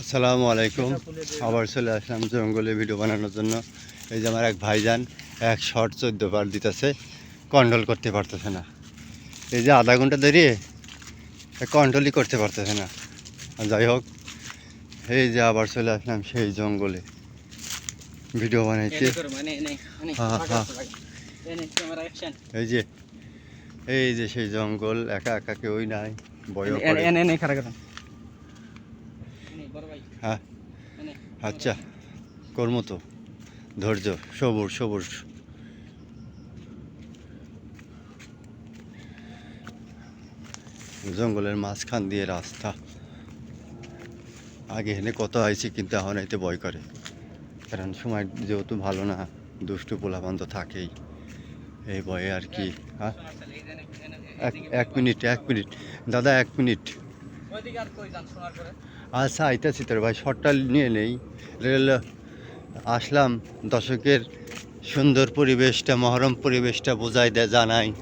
আসসালামু আলাইকুম। আবার চলে আসলাম জঙ্গলে ভিডিও বানানোর জন্য। এই যে আমার এক ভাইজান এক শর্ট চোদ্দ বার দিতেছে কন্ট্রোল করতে পারতেছে না। এই যে আধা ঘণ্টা দাঁড়িয়ে কন্ট্রোলই করতে পারতেছে না। আর যাই হোক এই যে আবার চলে আসলাম সেই জঙ্গলে। ভিডিও বানাইছে হ্যাঁ, হ্যাঁ। এই যে এই যে সেই জঙ্গল একা একা কেউই নাই বয় হ্যাঁ। আচ্ছা করব তো। ধৈর্য, সবুর সবুর। জঙ্গলের মাঝখান দিয়ে রাস্তা। আগে এনে কত আইছি, কিন্তু এখন এতে ভয় করে। কারণ সময় যেহেতু ভালো না, দুষ্টু পোলাপান তো থাকেই। এই ভয়ে আর কি হ্যাঁ। এক মিনিট এক মিনিট। দাদা, এক মিনিট। আচ্ছা আইতাছি তোর ভাই শর্টটা নিয়ে নেই। রেল, আসলাম। দশকের সুন্দর পরিবেশটা, মহরম পরিবেশটা বোঝাই দেয় জানাই।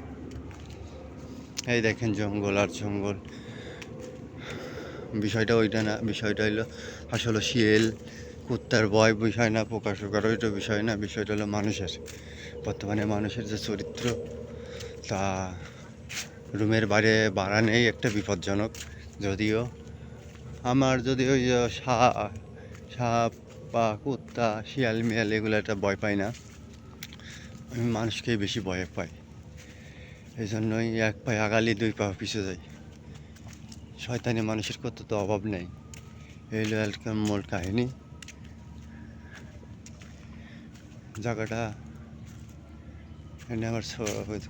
এই দেখেন জঙ্গল আর জঙ্গল। বিষয়টা ওইটা না, বিষয়টা হলো আসলে শিয়েল, কুত্তার ভয় বিষয় না প্রকাশ করার ওইটা বিষয় না, বিষয়টা হলো মানুষের। বর্তমানে মানুষের যে চরিত্র, তা রুমের বাইরে বাড়া নেই, একটা বিপজ্জনক, যদিও আমার যদি ওই সাপ বা কুত্তা, শিয়াল মিয়াল এগুলো একটা ভয় পাই না। আমি মানুষকেই বেশি ভয় পাই। এই জন্যই এক পায়ে আগালি, দুই পা পিছু যাই। শয়তানি মানুষের কত তো অভাব নেই। এই এরকম মূল কাহিনী। জায়গাটা, এনে আমার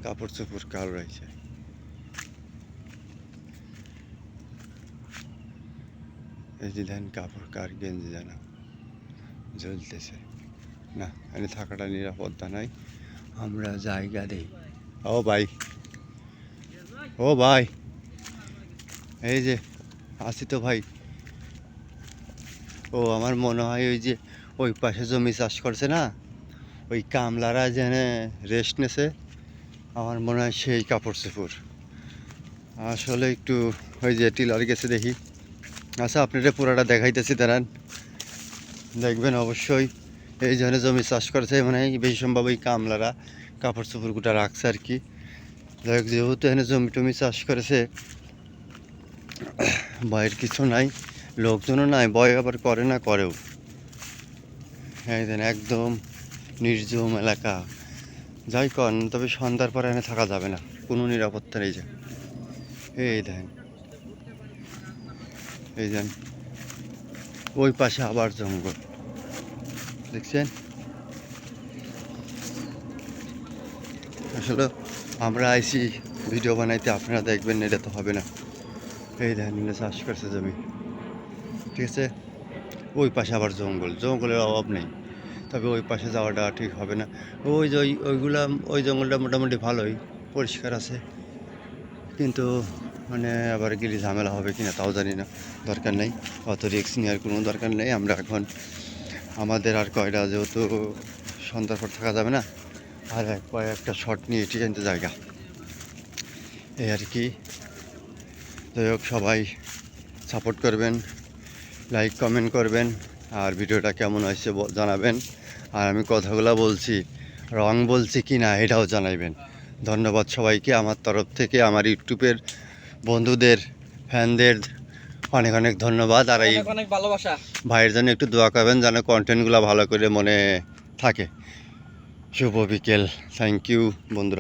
কাপড় চোপড় কালো রয়েছে। এই যে কাপড়, কার গেঞ্জি যেন জ্বলতেছে। না এখানে থাকাটা নিরাপত্তা নাই আমরা জায়গা দিই। ও ভাই। ও ভাই। এই যে, আছি তো ভাই। ও, আমার মনে হয় ওই যে, ওই পাশে জমি চাষ করছে না? ওই কামলারা যেন রেস্ট নেছে। আমার মনে হয় সেই কাপড় চোপড়। আসলে একটু ওই যে টিলার গেছে দেখি। আচ্ছা আপনারা পুরাটা দেখাইতেছি, দাঁড়ান। দেখবেন অবশ্যই, এই জন্য জমি চাষ করেছে মানে এই বেশি সম্ভব ওই কামলারা কাপড় চোপড় গুটা রাখছে আর কি। হোক, যেহেতু এখানে জমি টমি চাষ করেছে, ভয়ের কিছু নাই, লোকজনও নাই, ভয় আবার করে না, করেও। এই দেন, একদম নির্জম এলাকা। যাই কন, তবে সন্ধ্যার পরে এখানে থাকা যাবে না, কোনো নিরাপত্তা নেই যে। এই দেখেন এই দেন ওই পাশে আবার জঙ্গল। দেখছেন? আসলে আমরা আইসি ভিডিও বানাইতে, আপনারা দেখবেন এটা তো হবে না। এই দেখেন, এগুলো চাষ করছে জমি। ঠিক আছে? ওই পাশে আবার জঙ্গল। জঙ্গলের অভাব নেই। তবে ওই পাশে যাওয়াটা ঠিক হবে না। ওই যে ওই ওইগুলা ওই জঙ্গলটা মোটামুটি ভালোই, পরিষ্কার আছে। কিন্তু মানে আবার গেলে ঝামেলা হবে কিনা তাও জানি না, দরকার নেই। অত রিস্ক নেওয়ার কোনো দরকার নেই। আমরা এখন আমাদের আর কয়টা যেহেতু সন্ধ্যার পর থাকা যাবে না, আর এক একটা শট নিয়ে এটি জানতে জায়গা। এই আর কি। যাই হোক, সবাই সাপোর্ট করবেন লাইক কমেন্ট করবেন, আর ভিডিওটা কেমন হয়েছে জানাবেন। আর আমি কথাগুলো বলছি রং বলছি কি না এটাও জানাইবেন। ধন্যবাদ সবাইকে আমার তরফ থেকে, আমার ইউটিউবের বন্ধুদের ফ্যানদের অনেক অনেক ধন্যবাদ আর এই অনেক ভালোবাসা। ভাইয়ের জন্য একটু দোয়া করবেন যেন কন্টেন্টগুলো ভালো করে মনে থাকে। শুভ বিকেল। থ্যাংক ইউ বন্ধুরা।